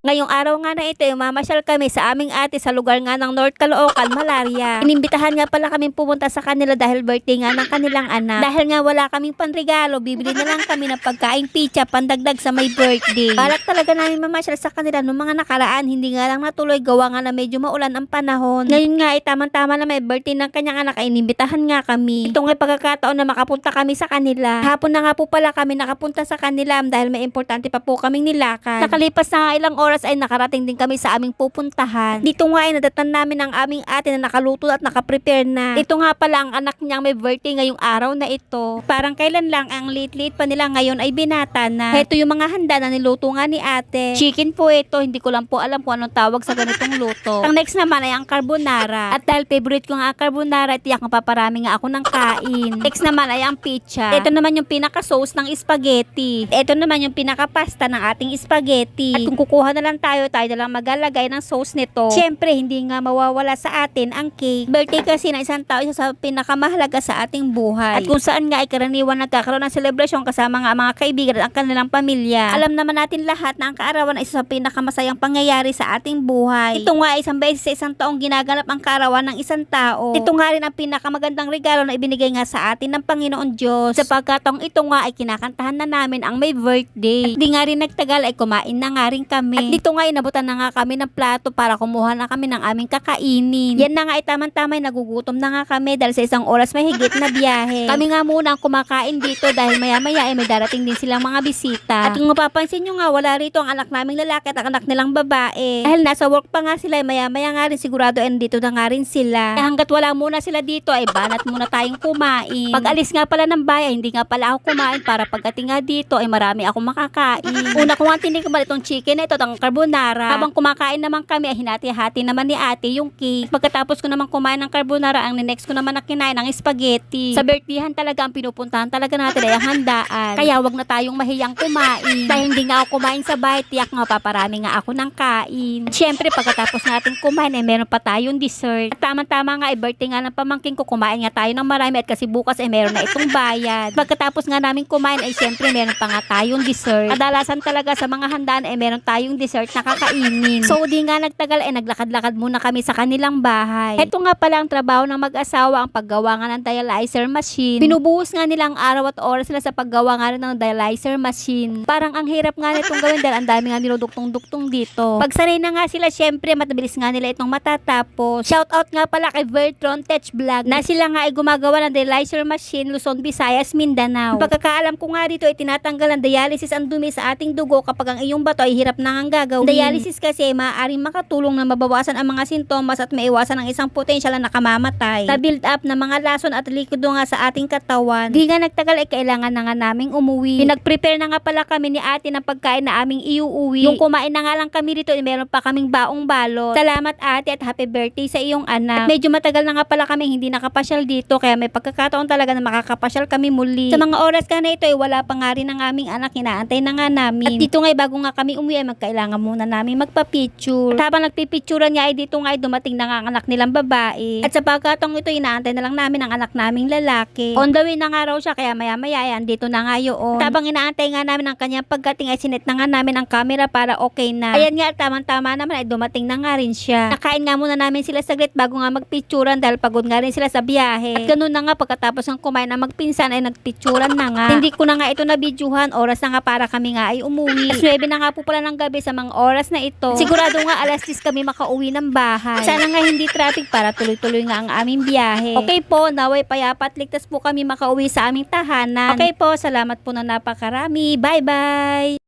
araw nga na ito, eh, mamasyal kami sa aming ate sa lugar nga ng North Caloocan, Malaria. Inimbitahan nga pala kami pumunta sa kanila dahil birthday nga ng kanilang anak. Dahil nga wala kaming panregalo, bibili na lang kami ng pagkaing pizza pandagdag sa may birthday. Balak talaga namin mamasyal sa kanila noong mga nakaraan, hindi nga lang natuloy gawa nga na medyo maulan ang panahon. Ngayon nga ay tamang-tama na may birthday ng kanyang anak ay inimbitahan nga kami. Ito nga pagkakataon na makapunta kami sa kanila. Hapon na nga po pala kami nakapunta sa kanila dahil may importante pa po kaming nilakad. Nakalipas na ilang oras ay nakarating din kami sa aming pupuntahan. Dito nga ay nadatan namin ang aming ate na nakaluto at nakaprepare na. Ito nga pala ang anak niyang may birthday ngayong araw na ito. Parang kailan lang ang late-late pa nila ngayon ay binata na. Ito yung mga handa na niluto nga ni ate. Chicken po ito, hindi ko lang po alam kung anong tawag sa ganitong luto. Ang next naman ay ang carbonara. At dahil favorite ko nga ang carbonara, tiyak nga paparami nga ako ng kain. Next naman ay ang pizza. Ito naman yung pinaka-sauce ng spaghetti. Ito naman yung pinaka-pasta ng ating spaghetti. At kung kukuha na lang tayo, tayo na lang maglalagay ng sauce nito. Siyempre, hindi nga mawawala sa atin ang cake. Birthday kasi ng isang tao, isa sa pinakamahalaga sa ating buhay. At kung saan nga ay karaniwan nagkakaroon ng selebrasyon kasama nga mga kaibigan at ang kanilang pamilya. Alam naman natin lahat na ang kaarawan ay isa sa pinakamasayang pangyayari sa ating buhay. Ito nga ay isang beses sa isang taong ginaganap ang kaarawan ng isang tao. Ito nga rin ang pinakamagandang regalo na ibinigay nga sa atin ng Panginoon Diyos. Sa pagkatong ito nga ay kinakantahan na namin ang may birthday. At di nga rin nagtagal ay kumain na nga rin kami. At dito nga ay nabutan na nga kami ng plato para kumuha na kami ng aming kakainin. Yan na nga ay tamang-tama ay nagugutom na nga kami dahil sa isang oras may higit na biyahe. Kami nga muna ang kumakain dito dahil maya-maya ay may darating din silang mga bisita. At kung mapapansin nyo nga wala rito ang anak naming lalaki at ang anak nilang babae. Dahil nasa work pa nga sila ay maya-maya nga rin sigurado ay dito na nga rin sila. Eh, hanggat wala muna sila dito ay banat muna tayong kumain. Pag alis nga pala ng bayan, hindi nga pala ako kumain para pagdating nga dito ay marami akong makakain. Una ko nga tinikman itong chicken na ito, itong carbonara. Habang kumakain naman kami ay hinati-hati naman ni ate yung cake. Pagkatapos ko naman kumain ng carbonara, ang next ko naman na kinain ng spaghetti. Sa birthdayhan talaga ang pinupuntahan talaga natin ay ang handaan. Kaya wag na tayong mahiyang kumain. Dahil hindi nga ako kumain sa bahay, tiyak nga paparami nga ako ng kain. Siyempre, pagkatapos natin kumain ay meron pa tayong dessert. At tama-tama nga ay birthday nga ng pamangking ko, kumain nga tayo ng marami at kasi bukas ay meron na itong bayad. Pagkatapos nga namin kumain ay siyempre meron pa nga tayong dessert. Kadalasan talaga sa mga handaan ay meron tayong dessert na kakainin. So di nga nagtagal ay naglakad-lakad muna kami sa kanilang bahay. Ito nga pala ang trabaho ng mag-asawa ang paggawa nga ng dialyzer machine. Binubuhos nga nila ang araw at oras nila sa paggawa nga ng dialyzer machine. Parang ang hirap nga nitong gawin dahil ang dami nga niluduktong-duktong dito. Pag sanay na nga sila syempre matabilis nga nila itong matatapos. Shoutout nga pala kay Vertron Tech Vlog na sila nga ay gumagawa ng dialyzer machine Luzon, Visayas, Mindanao. Pagkakaalam ko nga dito ay tinatanggal ang dialysis ang dumi sa ating dugo kapag ang iyong bato ay hirap na nga gagawin. Dialysis kasi maaaring makatulong na mabawasan ang mga sintomas at maiwasan ang isang potential na nakamamatay. Sa build up ng mga lason at likido nga sa ating katawan. Di nga nagtagal ay kailangan na nga naming umuwi. Pinag-prepare na nga pala kami ni ate ng pagkain na aming iuuwi. Yung kumain na nga lang kami dito, eh, meron pa kaming baong balot. Salamat ate at happy birthday sa iyong anak. At medyo matagal na nga pala kami hindi nakapasyal dito kaya may pagkakataon talaga na makakapasyal kami muli. Sa mga oras ka na ito ay wala pa nga rin ang aming anak, inaantay na nga namin. At dito nga bago nga kami umuwi ay magkailangan muna namin magpa-picture. At habang nagpipicturean nga ay dito nga ay dumating na nga ang anak nilang babae. At sa pagkataong ito inaantay na lang namin ang anak naming lalaki. On the way na nga raw siya kaya maya maya ay andito na nga yun. At habang inaantay nga namin ang kanyang pagdating ay sinet na nga namin ang camera para okay na. Ayan nga tamang-tama naman ay dumating na nga rin siya. Nakain nga muna namin sila saglit bago nga magpicturan dahil pagod nga rin sila sa biyahe. At ganun na nga pagkatapos ng kumain na magpinsan ay nagpicturan na nga. Hindi ko na nga ito nabidyohan. Oras na nga para kami nga ay umuwi. Alas 9 na nga po pala ng gabi sa mga oras na ito. Sigurado nga alas 10 kami makauwi ng bahay. Sana nga hindi traffic para tuloy-tuloy nga ang aming biyahe. Okay po, naway payapat ligtas po kami makauwi sa aming tahanan. Okay po, salamat po na napakarami. Bye-bye!